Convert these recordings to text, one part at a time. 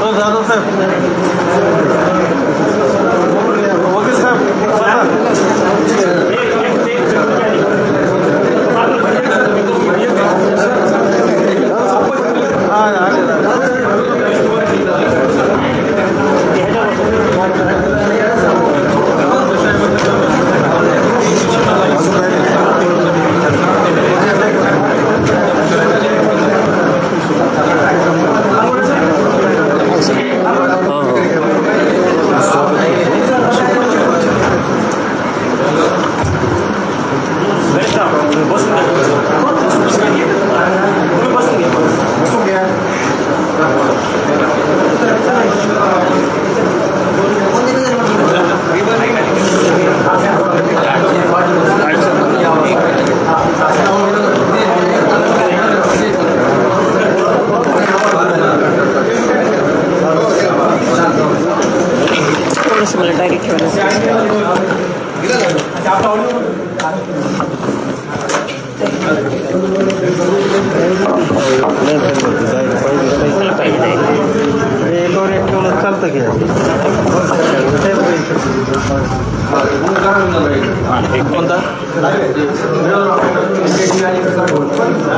हो जाधव साहेब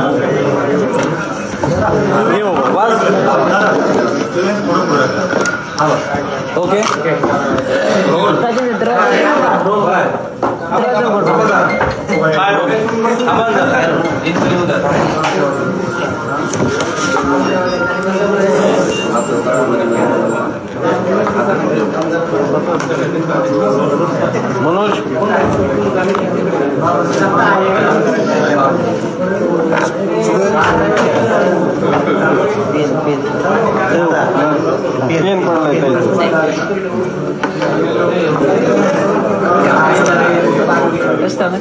ये बाबा, वाच. ओके मनोज पेन पडलाय काही स्वागत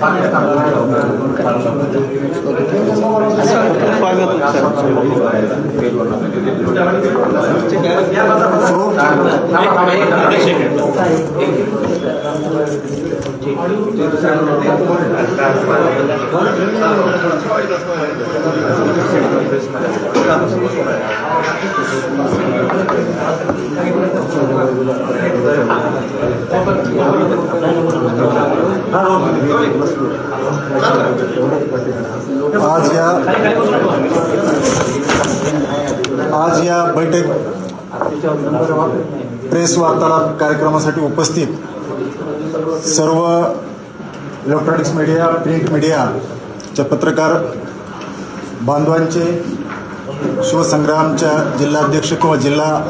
आज या आज या बैठक प्रेस वार्तालाप कार्यक्रमासाठी उपस्थित सर्व इलेक्ट्रॉनिक्स मीडिया प्रिंट मीडियाच्या पत्रकार बांधवांचे शिवसंग्रामच्या जिल्हाध्यक्ष किंवा जिल्हा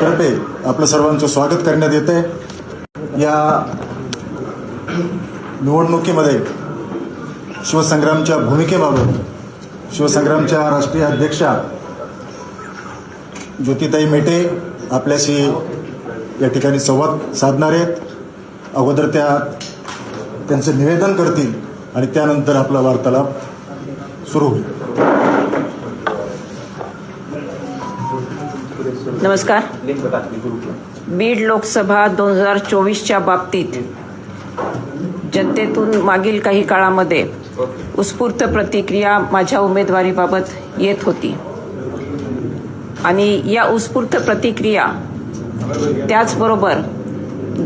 तर्फे आपलं सर्वांचं स्वागत करण्यात येते या निवडणुकीमध्ये शिवसंग्रामच्या भूमिकेबाबत शिवसंग्रामच्या राष्ट्रीय अध्यक्षा ज्योतिताई मेटे आपल्याशी या ठिकाणी संवाद साधणार आहेत. अगोदर त्या त्यांचं निवेदन करतील आणि त्यानंतर आपला वार्तालाप सुरू होईल. नमस्कार. बीड लोकसभा दोन हजार चोवीसच्या बाबतीत जनतेतून मागील काही काळामध्ये उत्स्फूर्त प्रतिक्रिया माझ्या उमेदवारीबाबत येत होती. आणि या उत्स्फूर्त प्रतिक्रिया त्याचबरोबर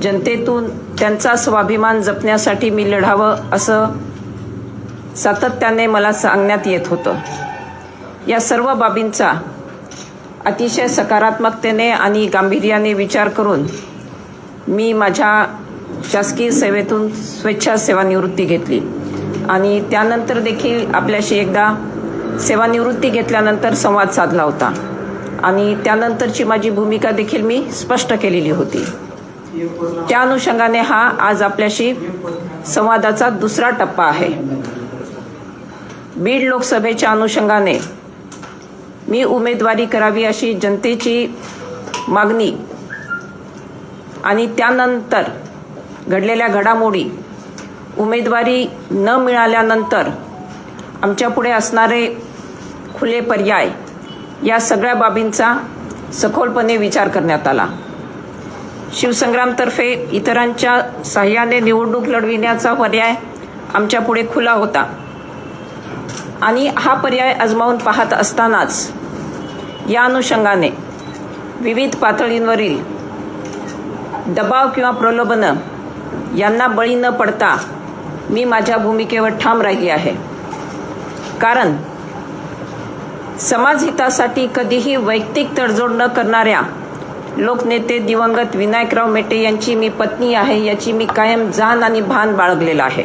जनतेतून त्यांचा स्वाभिमान जपण्यासाठी मी लढावं असं सातत्याने मला सांगण्यात येत होतं. या सर्व बाबींचा अतिशय सकारात्मकतेने आणि गांभीर्याने विचार करून मी माझ्या शासकीय सेवेतून स्वेच्छा सेवानिवृत्ती घेतली. आणि त्यानंतर देखील आपल्याशी एकदा सेवानिवृत्ती घेतल्यानंतर संवाद साधला होता. आणि त्यानंतरची माझी भूमिका देखील मी स्पष्ट केलेली होती. त्या अनुषंगाने हा आज आपल्याशी संवादाचा दुसरा टप्पा आहे. बीड लोकसभेच्या अनुषंगाने मी उमेदवारी करावी अशी जनतेची मागणी. आणि त्यानंतर घडलेल्या घडामोडी उमेदवारी न मिळाल्यानंतर आमच्यापुढे असणारे खुले पर्याय या सगळ्या बाबींचा सखोलपणे विचार करण्यात आला. शिवसंग्रामतर्फे इतरांच्या सहाय्याने निवडणूक लढविण्याचा पर्याय आमच्यापुढे खुला होता. आणि हा पर्याय आजमावून पाहत असतानाच या अनुषंगाने विविध पातळींवरील दबाव किंवा प्रलोभनं यांना बळी न पडता मी माझ्या भूमिकेवर ठाम राहिली आहे. कारण समाजहितासाठी कधीही वैयक्तिक तडजोड न करणाऱ्या लोकनेते दिवंगत विनायकराव मेटे यांची मी पत्नी आहे याची मी कायम जाण आणि भान बाळगलेलं आहे.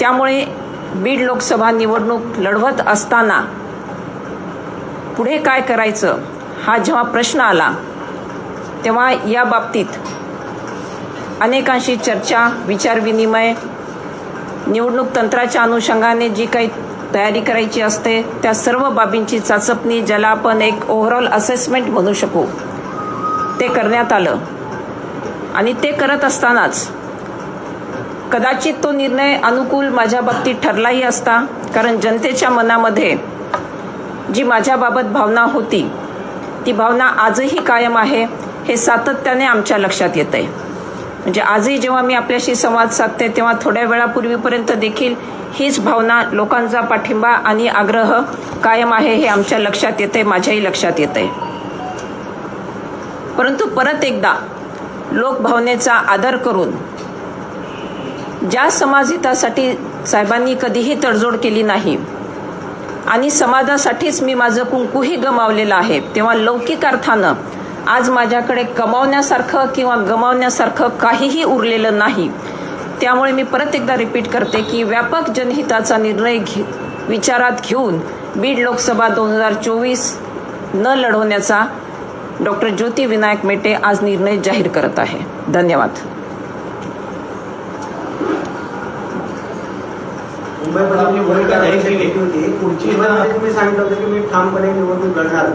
त्यामुळे बीड लोकसभा निवडणूक लढवत असताना पुढे काय करायचं हा जेव्हा प्रश्न आला तेव्हा या बाबतीत अनेकांशी चर्चा विचारविनिमय निवडणूक तंत्राच्या अनुषंगाने जी काही तयारी करायची असते त्या सर्व बाबींची चाचपणी ज्याला आपण एक ओव्हरऑल असेसमेंट म्हणू शकू ते करण्यात आलं. आणि ते करत असतानाच कदाचित तो निर्णय अनुकूल माझ्या बाबतीत ठरलाही असता कारण जनतेच्या मनामध्ये जी माझ्याबाबत भावना होती ती भावना आजही कायम आहे हे सातत्याने आमच्या लक्षात येत आहे म्हणजे आजही जेव्हा मी आपल्याशी संवाद साधते तेव्हा थोड्या वेळापूर्वीपर्यंत देखील हीच भावना लोकांचा पाठिंबा आणि आग्रह कायम आहे हे आमच्या लक्षात येते माझ्याही लक्षात येते परंतु परत एकदा लोकभावनेचा आदर करून ज्या समाजहितासाठी साहेबांनी कधीही तडजोड केली नाही आणि समाजासाठीच मी माझं कुंकूही गमावलेलं आहे तेव्हा लौकिक अर्थानं आज माझ्याकडे कमावण्यासारखं किंवा गमावण्यासारखं काहीही उरलेलं नाही. त्यामुळे मी परत एकदा रिपीट करते की व्यापक जनहिताचा निर्णय घे विचारात घेऊन बीड लोकसभा दोन हजार चोवीस न लढवण्याचा डॉक्टर ज्योती विनायक मेटे आज निर्णय जाहीर करत आहे. धन्यवाद. मुंबईमध्ये आपली भूमिका जाहीर केली होती. पुढची तुम्ही सांगितलं होतं की मी ठामपणे निवडणूक लढणार.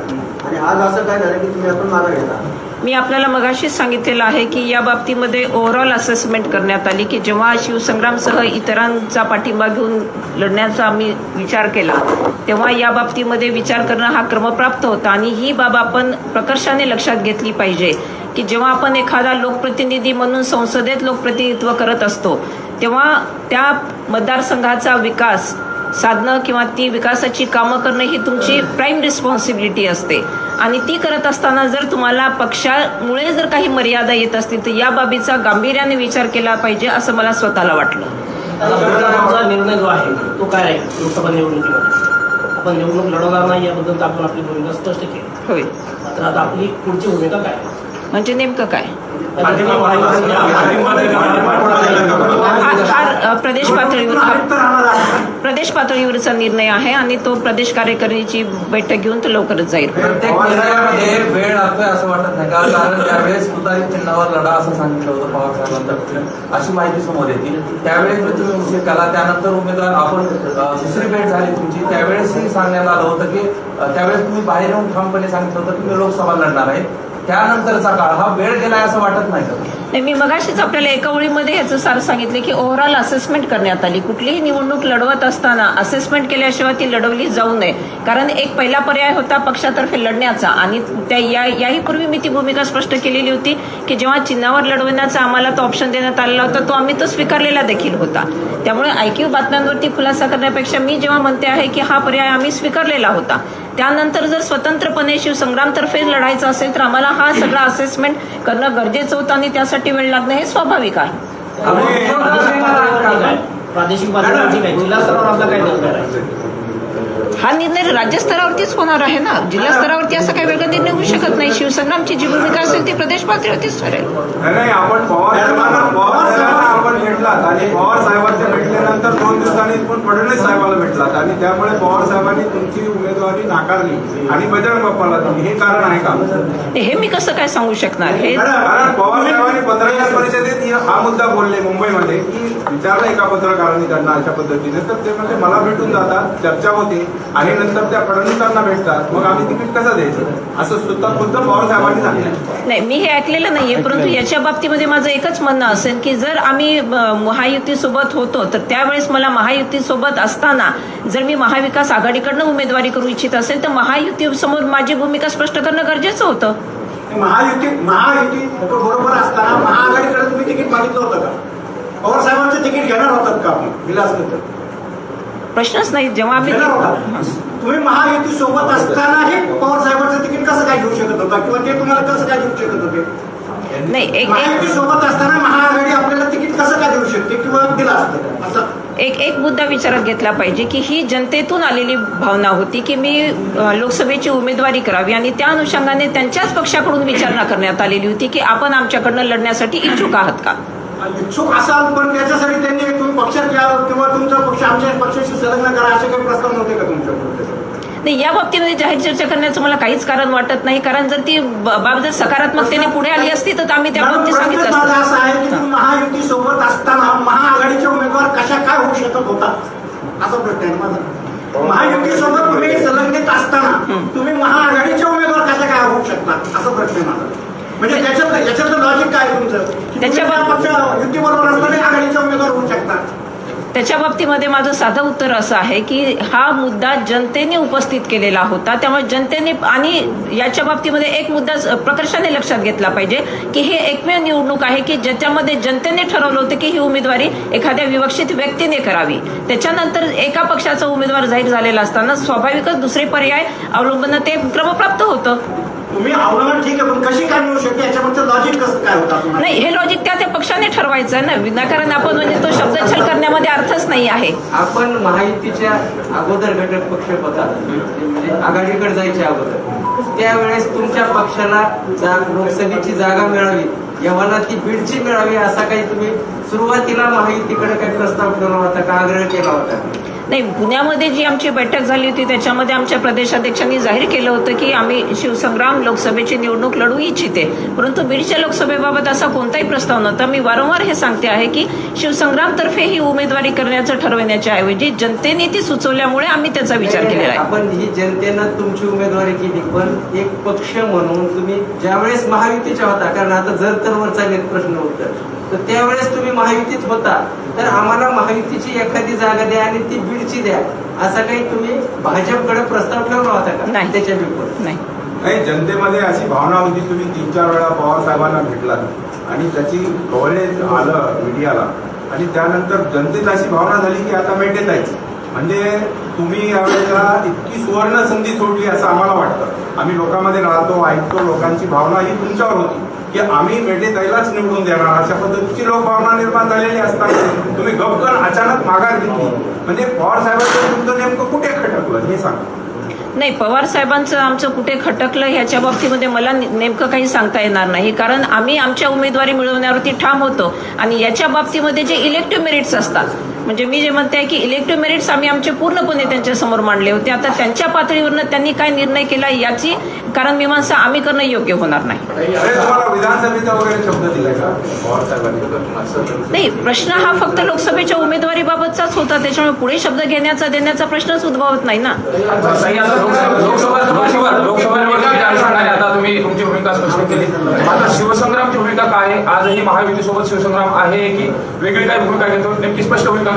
आणि आज असं काय झालं की तुम्ही आपण मागे घेता मी आपल्याला मगाशीच सांगितलेलं आहे की या बाबतीमध्ये ओव्हरऑल असेसमेंट करण्यात आली की जेव्हा शिवसंग्रामसह इतरांचा पाठिंबा घेऊन लढण्याचा आम्ही विचार केला तेव्हा या बाबतीमध्ये विचार करणं हा क्रमप्राप्त होता. आणि ही बाब आपण प्रकर्षाने लक्षात घेतली पाहिजे की जेव्हा आपण एखादा लोकप्रतिनिधी म्हणून संसदेत लोकप्रतिनिधित्व करत असतो तेव्हा त्या मतदारसंघाचा विकास साधणं किंवा ती विकासाची कामं करणं ही तुमची प्राईम रिस्पॉन्सिबिलिटी असते. आणि ती करत असताना जर तुम्हाला पक्षामुळे जर काही मर्यादा येत असतील तर या बाबीचा गांभीर्याने विचार केला पाहिजे असं मला स्वतःला वाटलं. निर्णय जो आहे तो काय आहे? लोकसभा निवडणुकीमध्ये आपण निवडणूक लढवणार नाही याबद्दल आपण आपली भूमिका स्पष्ट केली. होय. मात्र आता आपली पुढची भूमिका काय? म्हणजे नेमकं काय? प्रदेश पातळीवर हा प्रदेश पातळीवरचा निर्णय आहे आणि तो प्रदेश कार्यकारिणीची बैठक घेऊन तो लवकरच जाईल प्रत्येक निर्णयामध्ये वेळ लागतोय असं वाटत नाही का कारण त्यावेळेस सुधारित चिन्हावर लढा असं सांगितलं होतं पवार साहेबांतर्फे अशी माहिती समोर येते त्यावेळेस तुम्ही उशीर केला त्यानंतर उमेदवार आपण दुसरी भेट झाली तुमची त्यावेळेसही सांगण्यात आलं होतं की त्यावेळेस तुम्ही बाहेर येऊन ठामपणे सांगितलं होतं की मी लोकसभा लढणार आहे त्यानंतरचा काळ हा वेळ गेलाय असं वाटत नाही का? नाही मी मगाशीच आपल्याला एका ओळीमध्ये याचं सार सांगितलं की ओव्हरऑल असेसमेंट करण्यात आली. कुठलीही निवडणूक लढवत असताना असेसमेंट केल्याशिवाय ती लढवली जाऊ नये. कारण एक पहिला पर्याय होता पक्षातर्फे लढण्याचा आणि त्या या याही पूर्वी मी ती भूमिका स्पष्ट केलेली होती की जेव्हा चिन्हावर लढवण्याचा आम्हाला तो ऑप्शन देण्यात आलेला होता तो आम्ही तो स्वीकारलेला देखील होता. त्यामुळे ऐकीव बातम्यांवरती खुलासा करण्यापेक्षा मी जेव्हा म्हणते आहे की हा पर्याय आम्ही स्वीकारलेला होता त्यानंतर जर स्वतंत्रपणे शिवसंग्रामतर्फे लढायचं असेल तर आम्हाला हा सगळा असेसमेंट करणं गरजेचं होतं आणि त्यासाठी वेळ लागणं हे स्वाभाविक आहे. प्रादेशिक हा निर्णय राज्यस्तरावरतीच होणार आहे ना? जिल्हा स्तरावरती असा काही वेगळा निर्णय होऊ शकत नाही. शिवसंग्रामची जी भूमिका असेल ती प्रदेश पातळीवरतीच ठरेल. नाही नाही, आपण पवार साहेबांना पवार साहेबांना आपण भेटलात आणि पवार साहेबांच्या भेटल्यानंतर दोन दिवसांनी पण फडणवीस साहेबाला भेटलात आणि त्यामुळे पवार साहेबांनी तुमची उमेदवारी नाकारली आणि बजरंग बाप्पाला दिली. हे कारण आहे का? हे मी कसं काय सांगू शकणार? हे कारण पवार साहेबांनी पत्रकार परिषदेत ही- हा मुद्दा बोलले मुंबईमध्ये की विचारलं एका पत्रकारांनी त्यांना अशा पद्धतीने. तर ते म्हणजे मला भेटून जातात चर्चा होते. आणि नंतर त्या फडणवीसांना भेटतात. मग आम्ही तिकीट कसं द्यायचं? असं सुद्धा खुद्द पवार साहेबांनी सांगितलं. नाही मी हे ऐकलेलं नाहीये परंतु याच्या बाबतीमध्ये माझं एकच म्हणणं असेल की जर आम्ही महायुतीसोबत होतो तर त्यावेळेस मला महायुतीसोबत असताना जर मी महाविकास आघाडीकडनं उमेदवारी करू इच्छित असेल तर महायुती समोर माझी भूमिका स्पष्ट करणं गरजेचं होतं. महायुती महायुती बरोबर असताना महाआघाडीकडे तुम्ही तिकीट मागितलं होतं का? पवार साहेबांचं तिकीट घेणार होतात का आपण? तर प्रश्नच नाही जेव्हा आम्ही. तुम्ही महायुती सोबत असतानाही पवार साहेबांचं तिकीट कसं काय घेऊ शकत होता? किंवा ते तुम्हाला कसं काय देऊ शकत होते? नाही एक एक महायुती सोबत असताना महाआघाडी आपल्याला तिकीट कसं काय देऊ शकते किंवा दिलं असतं? असं. एक एक मुद्दा विचारात घेतला पाहिजे की ही जनतेतून आलेली भावना होती की मी लोकसभेची उमेदवारी करावी आणि त्या अनुषंगाने त्यांच्याच पक्षाकडून विचारणा करण्यात आलेली होती की आपण आमच्याकडनं लढण्यासाठी इच्छुक आहात का? इच्छुक असाल पण त्याच्यासाठी त्यांनी तुम्ही पक्षात या किंवा तुमचा पक्ष आमच्या पक्षाशी संलग्न करा असे काही प्रस्ताव नव्हते का तुमच्याकडे नाही या बाबतीमध्ये जाहीर चर्चा करण्याचं मला काहीच कारण वाटत नाही. कारण जर ती बाब जर सकारात्मकतेने पुढे आली असती तर आम्ही त्या बाबतीत सांगितलं असा आहे की महायुती सोबत असताना महाआघाडीचे उमेदवार कशा काय होऊ शकत होता? असा प्रश्न आहे माझा. महायुती सोबत तुम्ही संलग्नित असताना तुम्ही महाआघाडीचे उमेदवार कशा काय होऊ शकता? असा प्रश्न आहे माझा. म्हणजे त्याच्यात याच्यात लॉजिक काय तुमचं? त्याच्या त्या पक्ष युती बरोबर असताना आघाडीचे उमेदवार होऊ शकता त्याच्या बाबतीमध्ये माझं साधं उत्तर असं आहे की हा मुद्दा जनतेने उपस्थित केलेला होता त्यामुळे जनतेने आणि याच्या बाबतीमध्ये एक मुद्दा प्रकर्षाने लक्षात घेतला पाहिजे की हे एकमेव निवडणूक आहे की ज्याच्यामध्ये जनतेने ठरवलं होतं की ही उमेदवारी एखाद्या विवक्षित व्यक्तीने करावी. त्याच्यानंतर एका पक्षाचा उमेदवार जाहीर झालेला असताना स्वाभाविकच दुसरे पर्याय अवलंबन ते क्रमप्राप्त होतं. तुम्ही अवलंबन ठीक आहे पण कशी काय मिळू शकते? याच्यामध्ये लॉजिक कसं काय होतं? नाही हे लॉजिक त्या त्या पक्षाने ठरवायचं आहे ना. विनाकारण आपण म्हणजे तो शब्दच्छल करण्यामध्ये अर्थच नाही आहे. आपण महायुतीच्या अगोदर घटक पक्ष होता म्हणजे आघाडीकडे जायच्या अगोदर. त्यावेळेस तुमच्या पक्षाला जा लोकसभेची जागा मिळावी यव्हाना ती बीडची मिळावी असा काही तुम्ही सुरुवातीला महायुतीकडे काही प्रस्ताव ठेवला होता का? आग्रह केला होता? नाही पुण्यामध्ये जी आमची बैठक झाली होती त्याच्यामध्ये आमच्या प्रदेशाध्यक्षांनी जाहीर केलं होतं की आम्ही शिवसंग्राम लोकसभेची निवडणूक लढवू इच्छिते. परंतु बीडच्या लोकसभेबाबत असा कोणताही प्रस्ताव नव्हता. मी वारंवार हे सांगते आहे की शिवसंग्रामतर्फे ही उमेदवारी करण्याचं ठरवण्याच्या ऐवजी जनतेने ती सुचवल्यामुळे आम्ही त्याचा विचार केलेला आहे. आपण ही जनतेनं तुमची उमेदवारी केली पण एक पक्ष म्हणून तुम्ही ज्यावेळेस महायुतीच्या होता कारण आता जर तर वर चाललेत प्रश्न उत्तर. तर त्यावेळेस तुम्ही महायुतीत होता. तर आम्हाला महायुतीची एखादी जागा द्या आणि ती बीडची द्या. असा काही तुम्ही भाजपकडे प्रस्ताव ठेवला होता का? नाही. त्याच्या विरुद्ध? नाही. नाही जनतेमध्ये अशी भावना होती. तुम्ही तीन चार वेळा पवार साहेबांना भेटलात. आणि त्याची कव्हरेज आलं मीडियाला. आणि त्यानंतर जनतेत अशी भावना झाली की आता आहे म्हणजे तुम्ही यावेळेला इतकी सुवर्ण संधी सोडली असं आम्हाला वाटतं. आम्ही लोकांमध्ये राहतो ऐकतो. लोकांची भावना ही तुमच्यावर होती. की आम्ही मेटेताईलाच निवडून देणार. अशा पद्धतीची लोकभावना निर्माण झालेली असताना तुम्ही गपकन अचानक माघार घेतली. म्हणजे पवार साहेबांचं तुमचं नेमकं कुठे खटकलं? हे सांगा. नाही पवार साहेबांचं आमचं कुठे खटकलं ह्याच्या बाबतीमध्ये मला नेमकं काही सांगता येणार नाही. कारण आम्ही आमच्या उमेदवारी मिळवण्यावरती ठाम होतो. आणि याच्या बाबतीमध्ये जे इलेक्टिव्ह मेरिट्स असतात म्हणजे मी जे म्हणते आहे की इलेक्टिव्ह मेरिट्स आम्ही आमचे पूर्णपणे त्यांच्यासमोर मांडले होते. आता त्यांच्या पातळीवरनं त्यांनी काय निर्णय केला याची कारण मीमांसा आम्ही करणं योग्य होणार नाही. अरे तुम्हाला विधानसभेचा वगैरे शब्द दिलाय का? पवार साहेबांनी नाही प्रश्न हा फक्त लोकसभेच्या उमेदवारीबाबतचाच होता. त्याच्यामुळे पुढे शब्द घेण्याचा देण्याचा प्रश्नच उद्भवत नाही ना. ताई, आता लोकसभा लोकसभा निवडणुकीवर लोकसभा निवडणुकीच्या अनुषंगाने आता तुम्ही तुमची भूमिका स्पष्ट केली. आता शिवसंग्रामची भूमिका काय आहे? आजही महायुतीसोबत शिवसंग्राम आहे की वेगळी काय भूमिका घेतो? नेमकी स्पष्ट भूमिका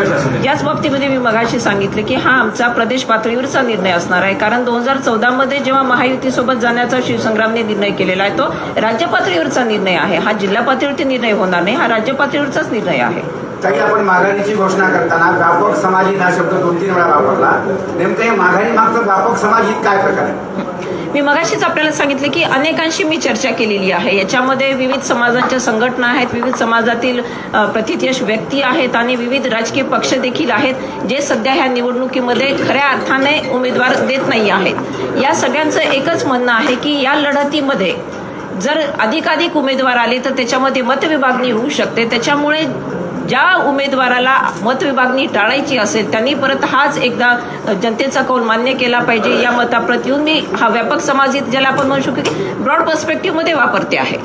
याच बाबतीमध्ये मी मगाशी सांगितलं की हा आमचा प्रदेश पातळीवरचा निर्णय असणार आहे. कारण दोन हजार चौदामध्ये जेव्हा महायुतीसोबत जाण्याचा शिवसंग्रामने निर्णय केलेला आहे तो राज्य पातळीवरचा निर्णय आहे. हा जिल्हा पातळीवरती निर्णय होणार नाही हा राज्य पातळीवरचाच निर्णय आहे. काही आपण माघारीची घोषणा करताना व्यापक समाजित हा शब्द दोन तीन वेळा वापरला. नेमकं हे माघारी मागचं व्यापक समाजित काय प्रकार आहे? मी मगाशीच आपल्याला सांगितलं की अनेकांशी मी चर्चा केलेली आहे. याच्यामध्ये विविध समाजांच्या संघटना आहेत विविध समाजातील प्रतिथयश व्यक्ती आहेत आणि विविध राजकीय पक्ष देखील आहेत जे सध्या ह्या निवडणुकीमध्ये खऱ्या अर्थाने उमेदवार देत नाही आहेत. या सगळ्यांचं एकच म्हणणं आहे की या लढतीमध्ये जर अधिकाधिक उमेदवार आले तर त्याच्यामध्ये मतविभागणी होऊ शकते. त्याच्यामुळे ज्या उमेदवाराला मतविभागणी टाळायची असेल त्यांनी परत हाच एकदा जनतेचा कौल मान्य केला पाहिजे. या मताप्रत येऊन मी हा व्यापक समाजित ज्याला आपण म्हणू शकतो की ब्रॉड पर्स्पेक्टिव्हमध्ये वापरते आहे.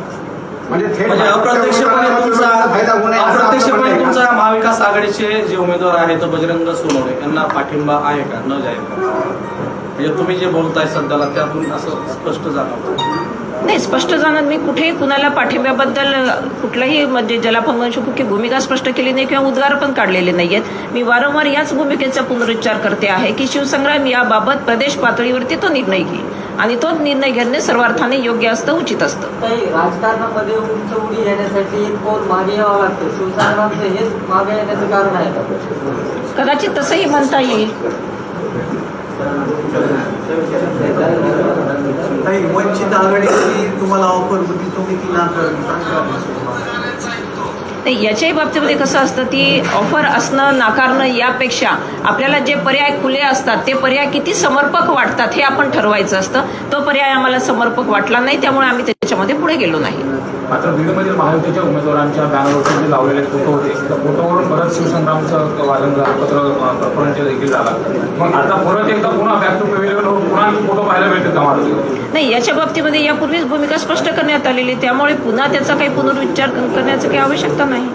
म्हणजे म्हणजे अप्रत्यक्षपणे तुमचा अप्रत्यक्षपणे? तुमचा महाविकास आघाडीचे जे उमेदवार आहेत बजरंग सोनवणे यांना पाठिंबा आहे का? न जाहीर का म्हणजे तुम्ही जे बोलताय सध्याला त्यातून असं स्पष्ट जाणवतं. नाही स्पष्ट जाणत मी कुठेही कुणाला पाठिंब्याबद्दल कुठलाही म्हणजे ज्याला आपण म्हणू शकू की भूमिका स्पष्ट केली नाही किंवा उद्गार पण काढलेले नाहीयेत. मी वारंवार याच भूमिकेचा पुनरुच्चार करते आहे की शिवसंग्राम याबाबत प्रदेश पातळीवरती तो निर्णय घेईल. आणि तो निर्णय घेणे सर्वार्थाने योग्य असतं उचित असतं. राजकारणामध्ये उंच उडी येण्यासाठी पाऊल मागे यावं लागतं? शिवसंग्रामचं हेच मागे येण्याचं कारण आहे कदाचित तसंही म्हणता येईल. काही वंचित आघाडीची तुम्हाला ऑफर होती तुम्ही ती नाकारली. याच्याही बाबतीमध्ये कसं असतं ती ऑफर असणं नाकारणं यापेक्षा आपल्याला जे पर्याय खुले असतात ते पर्याय किती समर्पक वाटतात हे आपण ठरवायचं असतं. तो पर्याय आम्हाला समर्पक वाटला नाही त्यामुळे आम्ही त्याच्यामध्ये पुढे गेलो नाही. मात्र बीडमधील महायुतीच्या उमेदवारांच्या बॅनरवरती जे लावलेले फोटो होते त्या फोटोवरून परत शिवसंग्रामचं वादन झालं, पत्र प्रकरणचे देखील झाला. मग आता परत एकदा पुन्हा बॅक टू पेव्हिलियन पुन्हा फोटो पाहायला मिळते का महाराष्ट्रात नाही याच्या बाबतीमध्ये यापूर्वीच भूमिका स्पष्ट करण्यात आलेली आहे. त्यामुळे पुन्हा त्याचा काही पुनर्विचार करण्याची काही आवश्यकता नाही.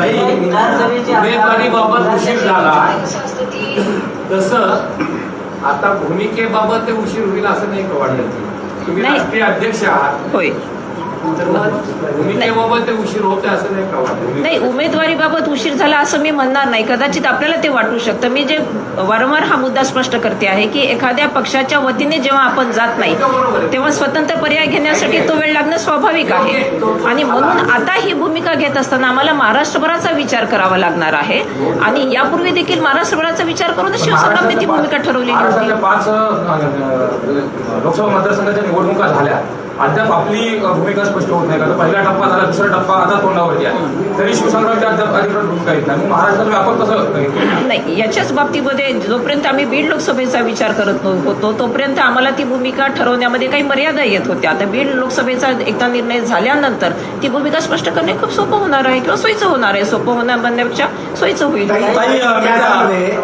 विधानसभेची उमेदवारीबाबत उशीर झाला. तसं आता भूमिकेबाबत ते उशीर होईल असं नाही का वाटत? तुम्ही. राष्ट्रीय अध्यक्ष आहात. होय. नाही का वाटत? नाही उमेदवारीबाबत उशीर झाला असं मी म्हणणार नाही. कदाचित आपल्याला ते वाटू शकतं. मी जे वारंवार हा मुद्दा स्पष्ट करते आहे की एखाद्या पक्षाच्या वतीने जेव्हा आपण जात नाही तेव्हा स्वतंत्र पर्याय घेण्यासाठी तो वेळ लागणं स्वाभाविक आहे. आणि म्हणून आता ही भूमिका घेत असताना आम्हाला महाराष्ट्रभराचा विचार करावा लागणार आहे. आणि यापूर्वी देखील महाराष्ट्रभराचा विचार करूनच शिवसेनाने ती भूमिका ठरवलेली होती. लोकसभा मतदारसंघाच्या निवडणुका झाल्या. अद्याप आपली भूमिका स्पष्ट होत नाही. का तर पहिला टप्पा झाला दुसरा टप्पा आता तोंडावरती आहे. तरी शिवसंग्रामची अद्याप अधिकृत भूमिका येत नाही. महाराष्ट्रात व्यापक कसं नाही याच्याच बाबतीमध्ये जोपर्यंत आम्ही बीड लोकसभेचा विचार करत होतो तोपर्यंत आम्हाला ती भूमिका ठरवण्यामध्ये काही मर्यादा येत होत्या. आता बीड लोकसभेचा एकदा निर्णय झाल्यानंतर ती भूमिका स्पष्ट करणे खूप सोपं होणार आहे किंवा सोयीचं होणार आहे. सोपं होणार म्हणण्यापेक्षा सोयीचं होईल.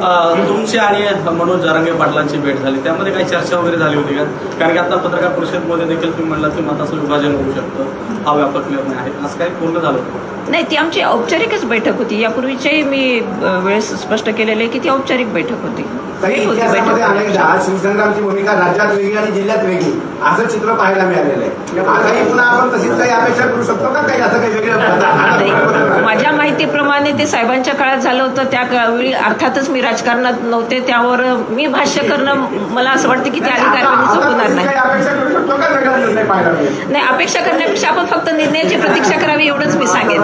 अ, तुमची आणि मनोज जरांगे पाटलांची भेट झाली. त्यामध्ये काही चर्चा वगैरे झाली होती का? कारण की आता पत्रकार परिषदेमध्ये देखील तुम्ही म्हणला की मताचं विभाजन होऊ शकतं. हा व्यापक निर्णय आहे. असं काही पूर्ण झालं? नाही. ती आमची औपचारिकच बैठक होती. यापूर्वीच्याही मी वेळेस स्पष्ट केलेलं आहे की ती औपचारिक बैठक होती. बैठक. शिवसंग्रामची भूमिका राज्यात वेगळी आणि जिल्ह्यात वेगळी. असं चित्र पाहायला मिळालेलं आहे. आताही पुन्हा आपण तशीच काही अपेक्षा करू शकतो का? काही असं काही नाही, वेगळं माझ्या माहितीप्रमाणे ते साहेबांच्या काळात झालं होतं. त्या वेळी अर्थातच मी राजकारणात नव्हते. त्यावर मी भाष्य करणं मला असं वाटतं की त्या अधिकाऱ्यांनी चुकवणार नाही. नाही अपेक्षा करण्यापेक्षा आपण फक्त निर्णयाची प्रतीक्षा करावी एवढंच मी सांगेन.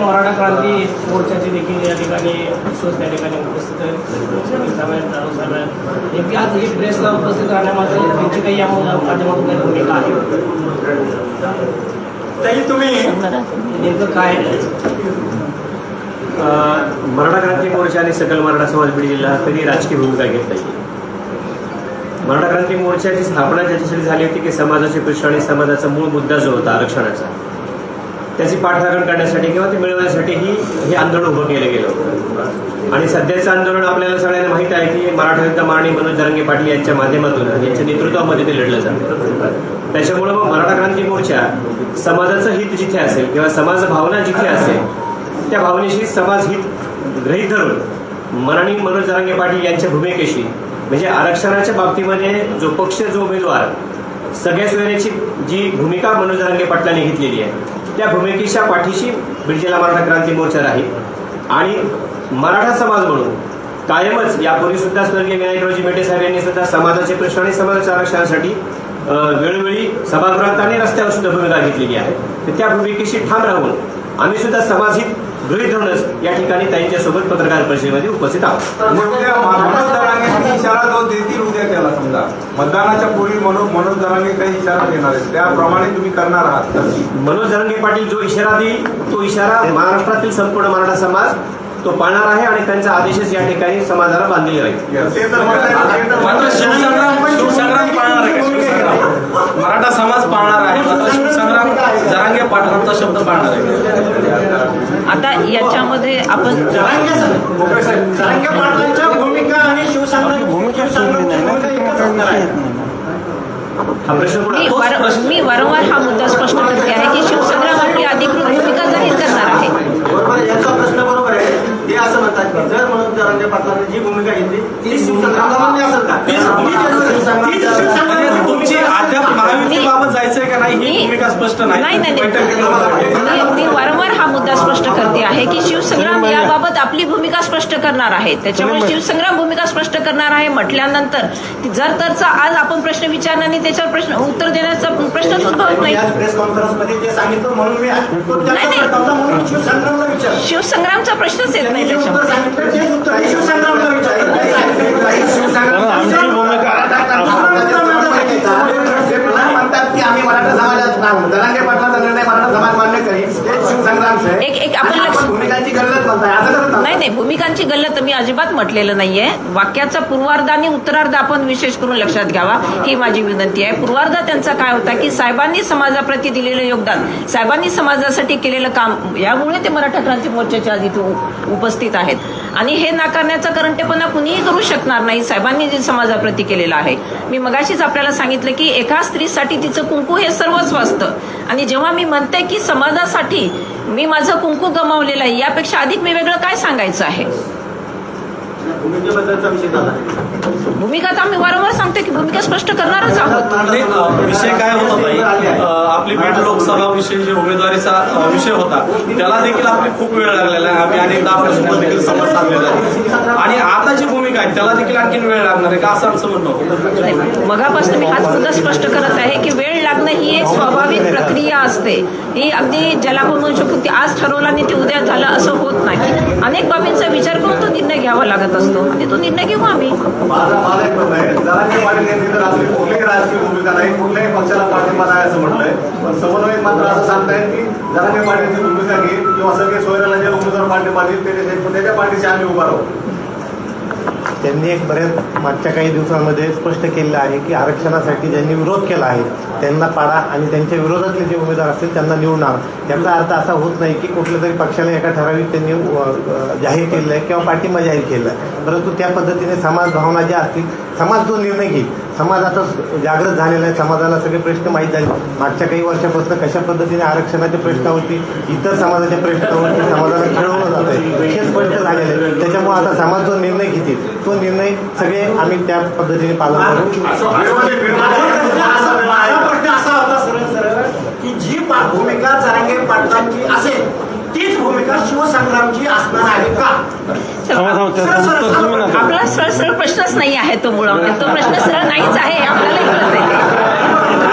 मराठा क्रांती मोर्चाचे देखील या ठिकाणी त्या ठिकाणी उपस्थित आहेत. ही प्रेसला उपस्थित राहण्यामागे त्यांची काही माध्यमातून काही भूमिका आहे? ताई तुम्ही नेमकं काय मराठा क्रांती मोर्चा आणि सकल मराठा समाज जिल्हा कधी राजकीय भूमिका घेत नाही मराठा क्रांती मोर्चाची स्थापना त्याच्यासाठी झाली होती की समाजाचे प्रश्न आणि समाजाचा मूळ मुद्दा जो होता आरक्षणाचा. त्याची पाठराखण करण्यासाठी किंवा ते मिळवण्यासाठी ही हे आंदोलन उभं केलं गेलं होतं. आणि सध्याचं आंदोलन आपल्याला सगळ्यांना माहीत आहे की मराठा युद्ध मारणी मनोज जरंगे पाटील यांच्या माध्यमातून यांच्या नेतृत्वामध्ये ते लढलं जातं. त्याच्यामुळं मग मराठा क्रांती मोर्चा समाजाचं हित जिथे असेल किंवा समाज भावना जिथे असेल त्या भावनेशी समाज हित ग्रहित धरून मनानी मनोज जरांगे पाटील यांच्या भूमिकेशी म्हणजे आरक्षणाच्या बाबतीमध्ये जो पक्ष जो उमेदवार सगळ्याच वेळेची जी भूमिका मनोज जरांगे पाटलांनी घेतलेली आहे त्या भूमिकेच्या पाठीशी बीड जिल्हा मराठा क्रांती मोर्चा राहील. आणि मराठा समाज म्हणून कायमच यापूर्वी सुद्धा स्वर्गीय विनायकरावजी मेटे साहेब यांनी सुद्धा समाजाचे प्रश्न आणि समाजाच्या आरक्षणासाठी वेळोवेळी सभागृहात आणि रस्त्यावर सुद्धा भूमिका घेतलेली आहे. तर त्या भूमिकेशी ठाम राहून आम्ही सुद्धा समाजहित गृहीत धरूनच या ठिकाणी त्यांच्यासोबत पत्रकार परिषदेमध्ये उपस्थित आहोत. उद्या मनोज इशारा जो देतील उद्या त्याला समजा. मतदानाच्या पूर्वी मनोज काही इशारा देणार आहेत. त्याप्रमाणे तुम्ही करणार आहात मनोज जरंगे पाटील जो इशारा देईल तो इशारा महाराष्ट्रातील संपूर्ण मराठा समाज तो पाळणार आहे आणि त्यांचा आदेशच या ठिकाणी समाजाला बांधलेला राहील ते तर म्हणतात- मात्र शिवसंग्राम शिवसंग्राम पाळणार आहे का शिवसंग्राम मराठा समाज पाळणार आहे मात्र शिवसंग्राम जरांगे पाटलांचा शब्द पाळणार आहे आता याच्यामध्ये आपण जरांगे जरांगे पाटलांच्या भूमिका आणि शिवसंग्राम शिवसंग्रामची भूमिका एकच असणार आहे हा प्रश्न मी कोणा- वार- मी वारंवार हा मुद्दा स्पष्ट करते आहे की शिवसंग्राम आपली अधिकृत भूमिका जाहीर करणार आहे बरोबर आहे, यांचा प्रश्न बरोबर आहे ते असं म्हणतात की जर मनोज जरांगे पाटलांनी जी भूमिका घेतली ती शिवसंग्रामला मान्य असेल का तीच भूमिका तीच शिवसंग्रामची म्हणजे तुमची अद्याप महायुतीबाबत जायचंय का नाही ही मी- भूमिका स्पष्ट नाही नाही बैठक नाही. मी मी वारंवार हा मुद्दा स्पष्ट करते आहे की शिवसंग्राम याबाबत आपली आपली भूमिका स्पष्ट करणार आहे त्याच्यामुळे शिवसंग्राम भूमिका स्पष्ट करणार आहे म्हटल्यानंतर जर तरचा आज आपण प्रश्न विचारणार आणि त्याच्यावर प्रश्न उत्तर देण्याचा प्रश्नच उद्भवत नाही आज प्रेस कॉन्फरन्समध्ये जे सांगितलं म्हणून मी आज तो त्याचा नाही, नाही. प्रश्न होता म्हणून मी शिवसंग्रामला विचारलं शिवसंग्रामचा प्रश्नच येत नाही त्यांनी जे उत्तर त्याच्यामध्ये सांगितलं तेच उत्तर मी शिवसंग्रामला विचारलं काही सांगितलं काही शिवसंग्राम आमची ते पुन्हा म्हणतात की आम्ही मराठा समाजात पाटलाचा निर्णय मराठा समाज आहे एक- एक आपण आणि लक्ष- भूमिकांची गल्लत म्हणताय असं कसं चालतं? नाही नाही भूमिकांची गल्लत मी अजिबात म्हटलेलं नाहीये. वाक्याचा पूर्वार्ध आणि उत्तरार्ध आपण विशेष करून लक्षात घ्यावा. ही माझी विनंती आहे. पूर्वार्ध त्यांचा काय होता की साहेबांनी समाजाप्रती दिलेलं योगदान साहेबांनी समाजासाठी केलेलं काम यामुळे ते मराठा क्रांती मोर्चाच्या आधी उपस्थित आहेत. आणि हे नाकारण्याचा करंटेपणा कुणीही करू शकणार नाही साहेबांनी जे समाजाप्रती केलेलं आहे. मी मगाशीच आपल्याला सांगितलं की एका स्त्रीसाठी तिचं कुंकू हे सर्वस्व असतं. आणि जेव्हा मी म्हणते की समाजासाठी मी माझं कुंकू गमावलेलं आहे. यापेक्षा अधिक मी वेगळं काय सांगायचं आहे? भूमिका तर आम्ही वारंवार सांगतो की भूमिका स्पष्ट करणारच आहोत. विषय काय होता ताई? आपली बीड लोकसभा विषयी जे उमेदवारीचा विषय होता त्याला देखील आपली खूप वेळ लागलेला आहे. आम्ही अनेकदा आपल्यासोबत देखील संवाद साधलेला आहे. आणि आता जी भूमिका आहे त्याला देखील आणखीन वेळ लागणार आहे का? असं आमचं म्हणणं मगापासून मी हाच मुद्दा स्पष्ट करत आहे की वेळ लागणं ही एक स्वाभाविक प्रक्रिया असते. ही अगदी ज्याला आपण म्हणू शकतो की आज ठरवलं आणि ते उद्या झालं असं होत नाही. अनेक बाबींचा विचार करून तो निर्णय घ्यावा लागत असतो. आणि तो निर्णय घेऊ आम्ही. माझा माझा एक प्रश्न आहे. जरांगे पाटील यांनी तर आपली कुठलीही राजकीय भूमिका नाही कुठल्याही पक्षाला पाठिंबा नाही असं म्हटलंय. पण समन्वयक मात्र असं सांगतायत की जरांगे पाटीलची भूमिका घेईल किंवा सगळे सोयऱ्याला जे उमेदवार पाठिंबा देईल त्याच्या पाठीशी आम्ही उभा राहू. त्यांनी एक बऱ्याच मागच्या काही दिवसांमध्ये स्पष्ट केलेलं आहे की आरक्षणासाठी ज्यांनी विरोध केला आहे त्यांना पाडा आणि त्यांच्या विरोधातले जे उमेदवार असतील त्यांना निवडणार याचा अर्थ असा होत नाही की कुठल्या तरी पक्षाला एका ठराविक त्यांनी जाहीर केलेलं आहे किंवा पाठिंबा जाहीर केलेला आहे. परंतु त्या पद्धतीने समाज भावना ज्या असतील समाज जो निर्णय घेईल समाज आता जागृत झालेला आहे समाजाला सगळे प्रश्न माहीत झाले. मागच्या काही वर्षापासून कशा पद्धतीने आरक्षणाच्या प्रश्नावरती इतर समाजाच्या प्रश्नावरती समाजाला खेळवलं जात आहे हे स्पष्ट झालेलं आहे. त्याच्यामुळे आता समाज जो निर्णय घेतील तो निर्णय सगळे आम्ही त्या पद्धतीने पालन करू. माझा माझा प्रश्न असा होता सरळ सरळ की जी पा- भूमिका जरांगे पाटलांची असेल तीच भूमिका शिवसंग्रामची असणार आहे का? सरळ सरळ सांगा. आपला सरळ सरळ प्रश्नच नाही आहे तो मुळामध्ये. तो प्रश्न सरळ नाहीच आहे आपल्याला कळत आहे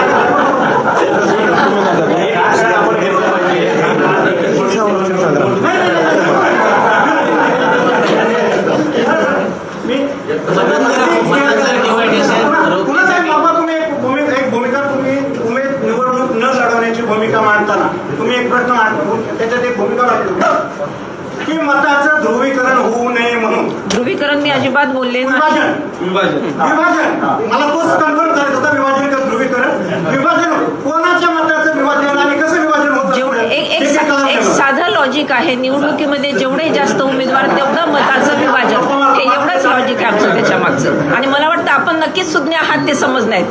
मी पुन्हा साहेब बाबा तुम्ही एक भूमिका एक भूमिका तुम्ही उमेद निवडणूक न लढवण्याची भूमिका मांडताना प्रश्न मांडतो त्याच्यात एक भूमिका मांडतो की मताचं ध्रुवीकरण होऊ नये म्हणून. ध्रुवीकरण मी अजिबात बोलले नाही. विभाजन. विभाजन. विभाजन. मला तोच कन्फर्म करायचं होतं विभाजन का ध्रुवीकरण? विभाजन कोणाच्या मताचं विभाजन आणि कसं विभाजन होतं? एक एक. साधं लॉजिक आहे. निवडणुकीमध्ये जेवढे जास्त उमेदवार तेवढं मताचं विभाजन. हे एवढंच लॉजिक आहे आमचं त्याच्या मागचं आणि मला वाटतं आपण नक्कीच सुज्ञ आहात ते समजण्यात.